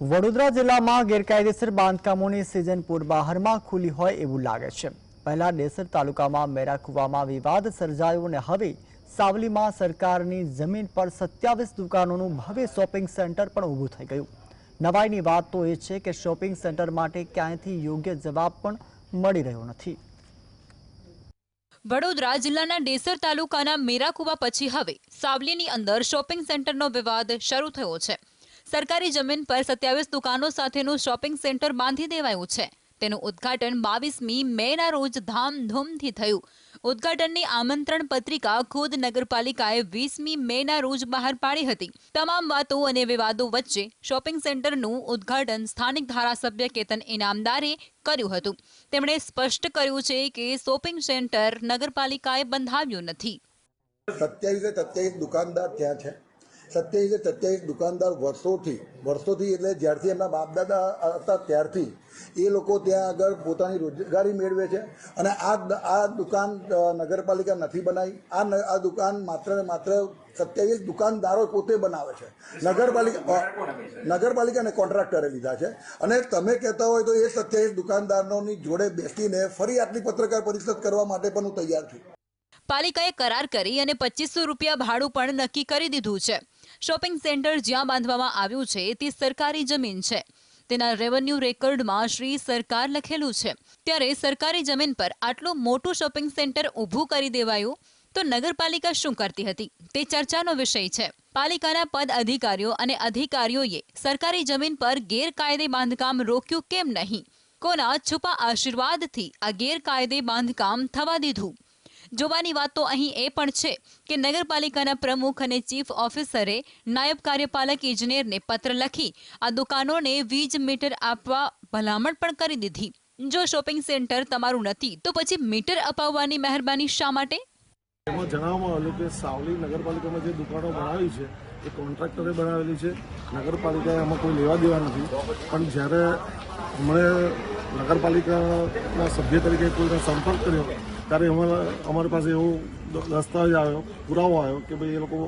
વડોદરા જિલ્લામાં ગેરકાયદેસર બાંધકામોની સિઝન પૂર્વાહરમાં ખુલી હોય એવું લાગે છે. પહેલા ડેસર તાલુકામાં મેરાકુવામાં વિવાદ સર્જાયો અને હવે સાવલીમાં સરકારની જમીન પર સત્યાવીસ દુકાનોનું ભવ્ય શોપિંગ સેન્ટર પણ ઊભું થઈ ગયું. નવાઈની વાત તો એ છે કે શોપિંગ સેન્ટર માટે ક્યાંયથી યોગ્ય જવાબ પણ મળી રહ્યો નથી. વડોદરા જિલ્લાના ડેસર તાલુકાના મેરાકુવા પછી હવે સાવલીની અંદર શોપિંગ સેન્ટરનો વિવાદ શરૂ થયો છે. સરકારી જમીન પર સત્યાવીસ દુકાનો સાથેનું શોપિંગ સેન્ટર બાંધી દેવાયું છે. તેનું ઉદ્ઘાટન બાવીસમી મેના રોજ ધામધૂમથી થયું. ઉદ્ઘાટનની આમંત્રણ પત્રિકા ખુદ નગરપાલિકાએ વીસમી મેના રોજ બહાર પાડી હતી. તમામ વાતો અને વિવાદો વચ્ચે શોપિંગ સેન્ટરનું ઉદ્ઘાટન સ્થાનિક ધારાસભ્ય કેતન ઇનામદારે કર્યું હતું. તેમણે સ્પષ્ટ કર્યું છે કે શોપિંગ સેન્ટર નગરપાલિકાએ બંધાવ્યું નથી. સત્યાવીસે સત્યાવીસ દુકાનદાર ત્યાં છે. સત્યાવીસે સત્યાવીસ દુકાનદાર વર્ષોથી વર્ષોથી એટલે જ્યારથી એમના બાપદાદા હતા ત્યારથી, એ લોકો ત્યાં આગળ પોતાની રોજગારી મેળવે છે. અને આ આ દુકાન નગરપાલિકા નથી બનાવી. આ આ દુકાન માત્ર ને માત્ર સત્યાવીસ દુકાનદારો પોતે બનાવે છે. નગરપાલિકા નગરપાલિકાને કોન્ટ્રાક્ટરે લીધા છે. અને તમે કહેતા હોય તો એ સત્યાવીસ દુકાનદારોની જોડે બેસીને ફરી આટલી પત્રકાર પરિષદ કરવા માટે પણ હું તૈયાર છું. પાલિકાએ કરાર કરી અને પચીસો રૂપિયા ભાડું પણ નક્કી કરી દીધું છે. શોપિંગ સેન્ટર જ્યાં બાંધવામાં આવ્યું છે, તે સરકારી જમીન છે. તેના રેવન્યુ રેકર્ડમાં શ્રી સરકાર લખેલું છે. ત્યારે સરકારી જમીન પર આટલું મોટું શોપિંગ સેન્ટર ઊભું કરી દેવાયું, તો નગરપાલિકા શું કરતી હતી? તે ચર્ચાનો વિષય છે. પાલિકાના પદ અધિકારીઓ અને અધિકારીઓએ સરકારી જમીન પર ગેરકાયદે બાંધકામ રોક્યું કેમ નહીં? કોના છુપા આશીર્વાદથી આ ગેરકાયદે બાંધકામ થવા દીધું? જોવાની વાત તો અહીં એ પણ છે કે નગરપાલિકાના પ્રમુખ અને ચીફ ઓફિસરે નાયબ કાર્યપાલક ઇજનેરને પત્ર લખી આ દુકાનોને વીજ મીટર આપવા ભલામણ પણ કરી દીધી. જો શોપિંગ સેન્ટર તમારું નથી, તો પછી મીટર અપાવવાની મહેરબાની શા માટે? એમાં જણાવવામાં આવ્યું કે સાવલી નગરપાલિકામાં જે દુકાનો બનાવી છે, એ કોન્ટ્રાક્ટરે બનાવેલી છે. નગરપાલિકાએ આમાં કોઈ લેવા દેવા નથી. પણ જ્યારે અમને નગરપાલિકાના સભ્ય તરીકે કોઈનો સંપર્ક કર્યો ત્યારે અમારા અમારી પાસે એવો દસ્તાવેજ આવ્યો, પુરાવો આવ્યો કે ભાઈ એ લોકો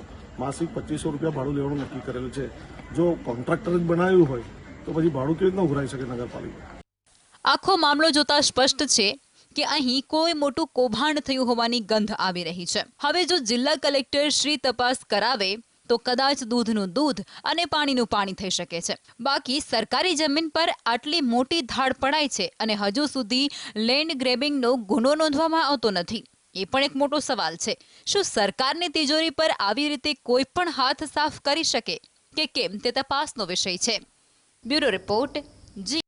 માસિક પચીસો રૂપિયા ભાડું લેવાનું નક્કી કરેલું છે. જો કોન્ટ્રાક્ટર જ બનાવ્યું હોય, તો પછી ભાડું કેવી રીતના ઉઘરાઈ શકે નગરપાલિકા? આખો મામલો જોતા સ્પષ્ટ છે કે અહીં કોઈ મોટું કૌભાંડ થયું હોવાની ગંધ આવી રહી છે. હવે જો જિલ્લા કલેક્ટર શ્રી તપાસ કરાવે તો કદાચ દૂધનું દૂધ અને પાણીનું પાણી થઈ શકે છે. બાકી સરકારી જમીન પર આટલી મોટી ધાડ પડાય છે અને હજુ સુધી લેન્ડ ગ્રેબિંગનો ગુનો નોંધવામાં આવતો નથી. એ પણ એક મોટો સવાલ છે. શું સરકારની તિજોરી પર આવી રીતે કોઈ પણ હાથ સાફ કરી શકે? કે કેમ? તે તપાસનો વિષય છે. બ્યુરો રિપોર્ટ જી